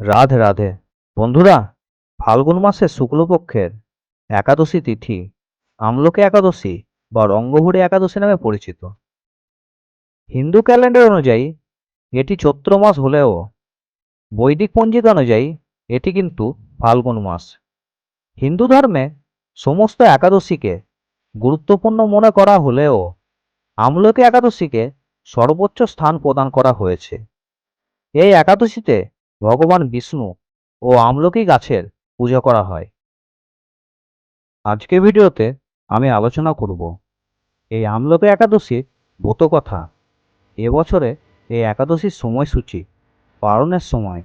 রাধে রাধে। বন্ধুরা, ফাল্গুন মাসের শুক্লপক্ষের একাদশী তিথি আমলকি একাদশী বা রঙ্গভুরি একাদশী নামে পরিচিত। হিন্দু ক্যালেন্ডার অনুযায়ী এটি চৈত্র মাস হলেও, বৈদিক পঞ্জিকা অনুযায়ী এটি কিন্তু ফাল্গুন মাস। হিন্দু ধর্মে সমস্ত একাদশীকে গুরুত্বপূর্ণ মনে করা হলেও, আমলকি একাদশীকে সর্বোচ্চ স্থান প্রদান করা হয়েছে। এই একাদশীতে ভগবান বিষ্ণু ও আমলকি গাছের পূজা করা হয়। আজকে ভিডিওতে আমি আলোচনা করব এই আমলকি একাদশী ব্রত কথা এবছরে এই একাদশীর সময়সূচি পালনের সময়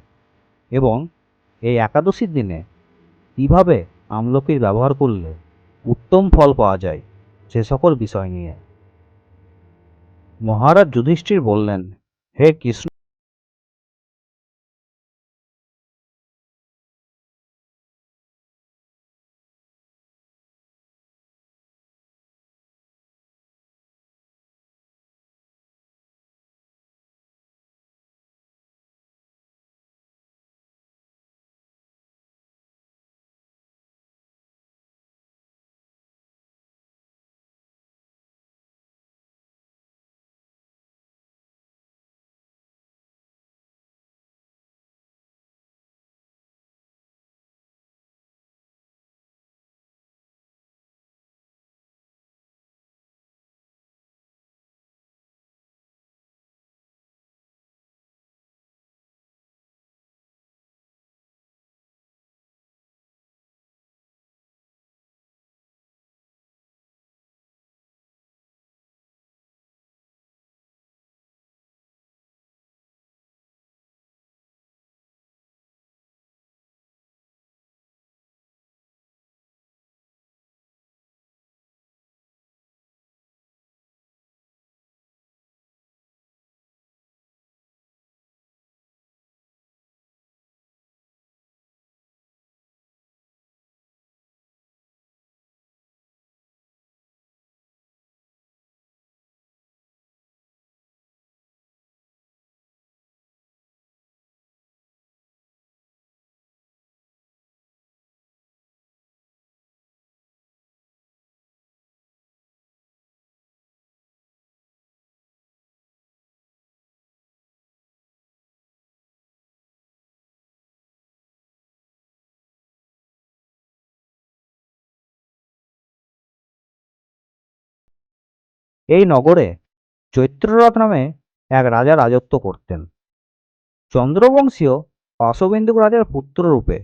এবং এই একাদশীর দিনে কীভাবে আমলকির ব্যবহার করলে উত্তম ফল পাওয়া যায় সে সকল বিষয় নিয়ে। মহারাজ যুধিষ্ঠির বললেন, হে কৃষ্ণ এই নগরে চৈত্ররথ নামে এক রাজা রাজত্ব করতেন। চন্দ্রবংশীয় পাশবিন্দু রাজার পুত্ররূপে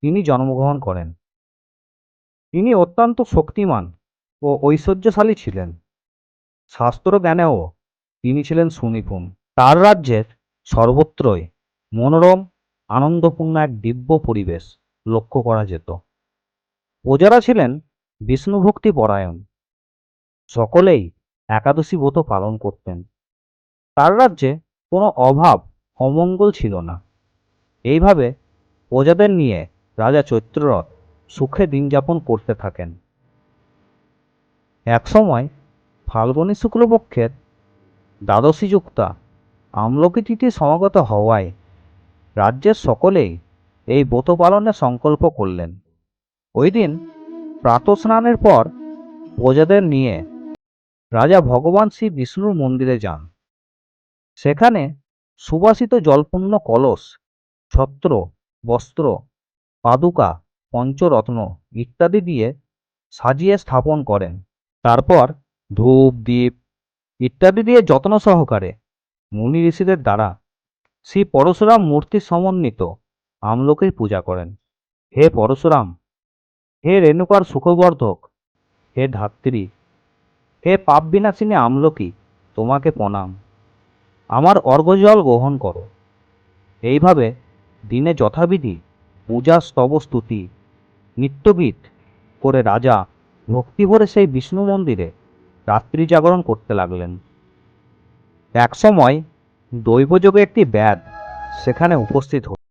তিনি জন্মগ্রহণ করেন। তিনি অত্যন্ত শক্তিমান ও ঐশ্বর্যশালী ছিলেন। শাস্ত্র জ্ঞানেও তিনি ছিলেন সুনিপুণ। তার রাজ্যের সর্বত্রই মনোরম, আনন্দপূর্ণ এক দিব্য পরিবেশ লক্ষ্য করা যেত। প্রজারা ছিলেন বিষ্ণুভক্তি পরায়ণ। সকলেই একাদশী ব্রত পালন করতেন। তার রাজ্যে কোনো অভাব অমঙ্গল ছিল না। এইভাবে প্রজাদের নিয়ে রাজা চৈত্ররথ সুখে দিন যাপন করতে থাকেন। একসময় ফাল্গুনী শুক্লপক্ষের দ্বাদশী যুক্তা আমলকি তিথি সমাগত হওয়ায় রাজ্যের সকলেই এই ব্রত পালনের সংকল্প করলেন। ওই দিন প্রাতঃস্নানের পর প্রজাদের নিয়ে রাজা ভগবান শ্রী বিষ্ণুর মন্দিরে যান। সেখানে সুবাসিত জলপূর্ণ কলস, ছত্র, বস্ত্র, পাদুকা, পঞ্চরত্ন ইত্যাদি দিয়ে সাজিয়ে স্থাপন করেন। তারপর ধূপ দ্বীপ ইত্যাদি দিয়ে যত্ন সহকারে মুনি ঋষিদের দ্বারা শ্রী পরশুরাম মূর্তি সমন্বিত আমলকির পূজা করেন। হে পরশুরাম, হে রেণুকার সুখবর্ধক, হে ধাত্রী হে পাপ বিনাশিনী আমলকি, তোমাকে প্রণাম। আমার অর্ঘ্যজল গ্রহণ করো। এইভাবে দিনে যথাবিধি পূজা, স্তব, স্তুতি নিত্যবিদ করে রাজা ভক্তিভরে সেই বিষ্ণু মন্দিরে রাত্রি জাগরণ করতে লাগলেন। একসময় দৈবযোগে একটি ব্যাধ সেখানে উপস্থিত হল।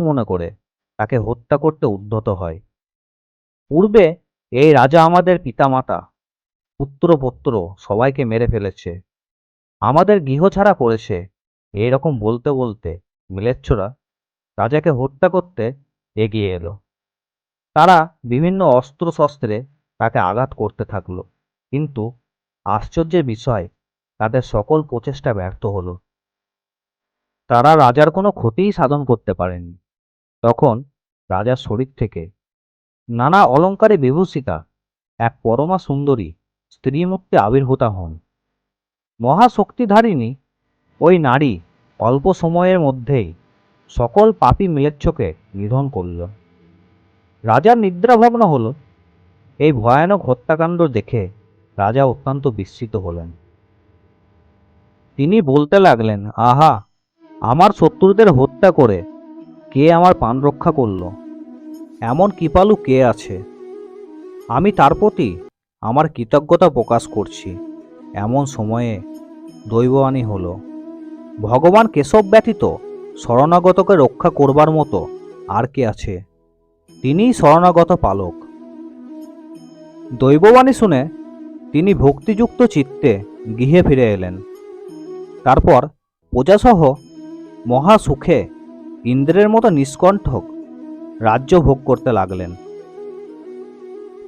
মনে করে, তাকে হত্যা করতে উদ্ধত হয়। পূর্বে এই রাজা আমাদের পিতামাতা পুত্র পত্র সবাইকে মেরে ফেলেছে। আমাদের গৃহ ছাড়া করেছে। এইরকম বলতে বলতে মিলেচ্ছরা রাজাকে হত্যা করতে এগিয়ে এলো। তারা বিভিন্ন অস্ত্র শস্ত্রে তাকে আঘাত করতে থাকল। কিন্তু আশ্চর্যের বিষয়, তাদের সকল প্রচেষ্টা ব্যর্থ হলো। তারা রাজার কোনো ক্ষতিই সাধন করতে পারেনি তখন রাজার শরীর থেকে নানা অলঙ্কারে বিভূষিতা, এক পরমা সুন্দরী স্ত্রীমূর্তি আবির্ভূতা হন। মহাশক্তিধারিণী ওই নারী অল্প সময়ের মধ্যেই সকল পাপী মিলেচ্ছকে নিধন করল। রাজার নিদ্রাভগ্ন হল, এই ভয়ানক হত্যাকাণ্ড দেখে রাজা অত্যন্ত বিস্মিত হলেন। তিনি বলতে লাগলেন, আহা, আমার শত্রুদের হত্যা করে কে আমার পান রক্ষা করল? এমন কৃপালু কে আছে? আমি তার প্রতি আমার কৃতজ্ঞতা প্রকাশ করছি। এমন সময়ে দৈববাণী হল, ভগবান কেশব ব্যতীত শরণাগতকে রক্ষা করবার মতো আর কে আছে? তিনিই শরণাগত পালক। দৈববাণী শুনে তিনি ভক্তিযুক্ত চিত্তে গৃহে ফিরে এলেন। তারপর প্রজাসহ মহা সুখে ইন্দ্রের মতো নিষ্কণ্ঠক রাজ্য ভোগ করতে লাগলেন।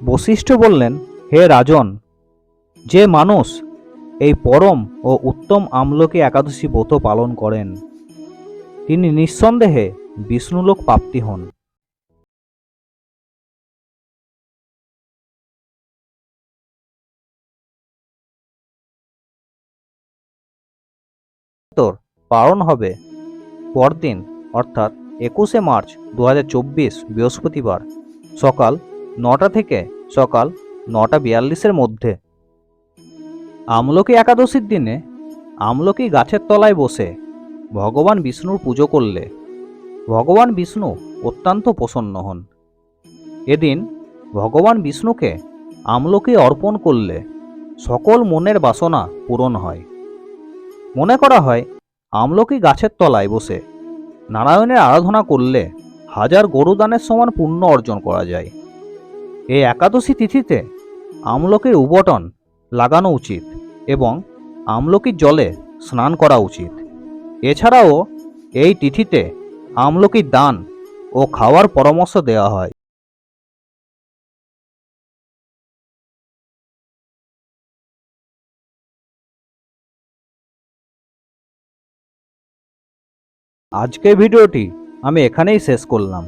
বশিষ্ঠ বললেন, হে রাজন, যে মানুষ এই পরম ও উত্তম আমলকি একাদশী ব্রত পালন করেন, তিনি নিঃসন্দেহে বিষ্ণুলোক প্রাপ্তি হন। পালন হবে পরদিন। অর্থাৎ একুশে মার্চ দু হাজার চব্বিশ বৃহস্পতিবার, সকাল নটা থেকে সকাল নটা বিয়াল্লিশের মধ্যে। আমলকি একাদশীর দিনে আমলকি গাছের তলায় বসে ভগবান বিষ্ণুর পুজো করলে ভগবান বিষ্ণু অত্যন্ত প্রসন্ন হন। এদিন ভগবান বিষ্ণুকে আমলকি অর্পণ করলে সকল মনের বাসনা পূরণ হয়। মনে করা হয়, আমলকি গাছের তলায় বসে নারায়ণের আরাধনা করলে হাজার গরুদানের সমান পুণ্য অর্জন করা যায়। এই একাদশী তিথিতে আমলকির উবটন লাগানো উচিত এবং আমলকির জলে স্নান করা উচিত। এছাড়াও এই তিথিতে আমলকির দান ও খাওয়ার পরামর্শ দেওয়া হয়। আজকের ভিডিওটি আমি এখানেই শেষ করলাম।